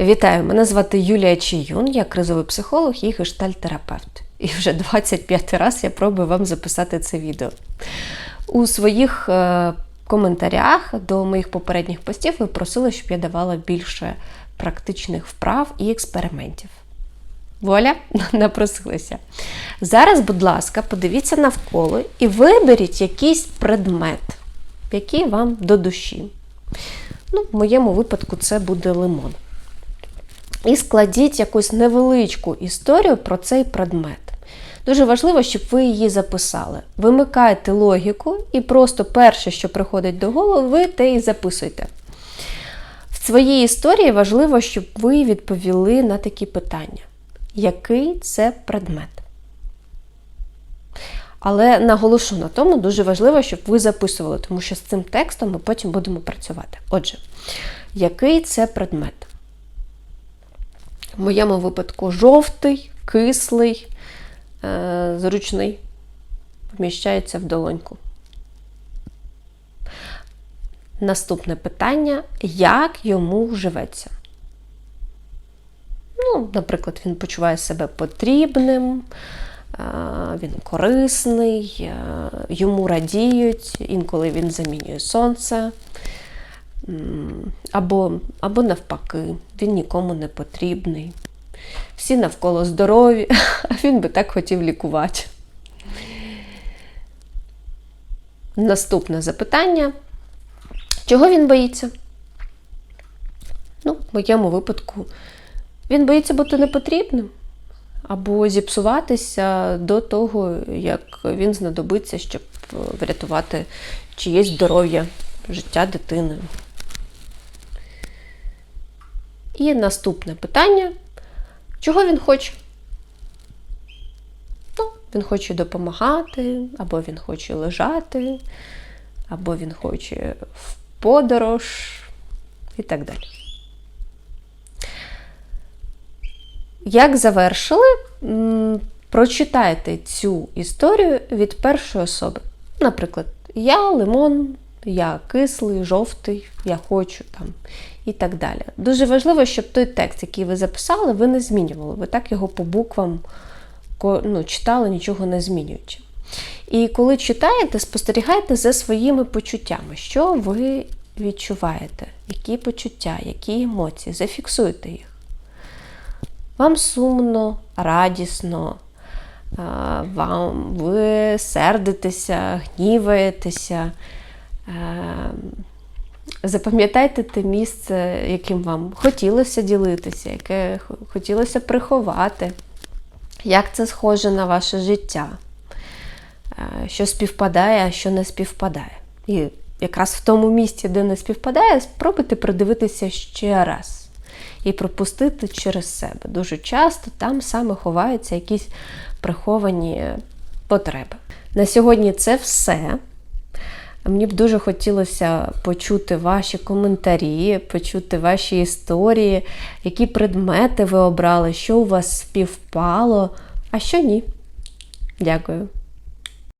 Вітаю! Мене звати Юлія Чиюн, я кризовий психолог і гештальтерапевт. І вже 25 раз я пробую вам записати це відео. У своїх е, коментарях до моїх попередніх постів ви просили, щоб я давала більше практичних вправ і експериментів. Вуаля, напросилися. Зараз, будь ласка, подивіться навколо і виберіть якийсь предмет, який вам до душі. Ну, В моєму випадку це буде лимон. І складіть якусь невеличку історію про цей предмет. Дуже важливо, щоб ви її записали. Вимикайте логіку і просто перше, що приходить до голови, ви те і записуйте. В своїй історії важливо, щоб ви відповіли на такі питання. Який це предмет? Але наголошу на тому, дуже важливо, щоб ви записували, тому що з цим текстом ми потім будемо працювати. Отже, який це предмет? В моєму випадку жовтий, кислий, е, зручний, вміщається в долоньку. Наступне питання: як йому живеться? Ну, Наприклад, він почуває себе потрібним, е, він корисний, е, йому радіють, інколи він замінює сонце. Або, або навпаки, він нікому не потрібний. Всі навколо здорові, а він би так хотів лікувати. Наступне запитання. Чого він боїться? Ну, в моєму випадку, він боїться бути непотрібним або зіпсуватися до того, як він знадобиться, щоб врятувати чиєсь здоров'я, життя дитини. І наступне питання: чого він хоче? Ну, він хоче допомагати, або він хоче лежати, або він хоче в подорож і так далі. Як завершили, прочитайте цю історію від першої особи. Наприклад, я лимон, я кислий, жовтий, я хочу там і так далі. Дуже важливо, щоб той текст, який ви записали, ви не змінювали. Ви так його по буквам ну, читали, нічого не змінюючи. І коли читаєте, спостерігайте за своїми почуттями, що ви відчуваєте, які почуття, які емоції, зафіксуйте їх. Вам сумно, радісно, вам ви сердитеся, гніваєтеся. Запам'ятайте те місце, яким вам хотілося ділитися, яке хотілося приховати, як це схоже на ваше життя, що співпадає, а що не співпадає. І якраз в тому місці, де не співпадає, спробуйте придивитися ще раз і пропустити через себе. Дуже часто там саме ховаються якісь приховані потреби. На сьогодні це все. Мені б дуже хотілося почути ваші коментарі, почути ваші історії, які предмети ви обрали, що у вас співпало, а що ні. Дякую.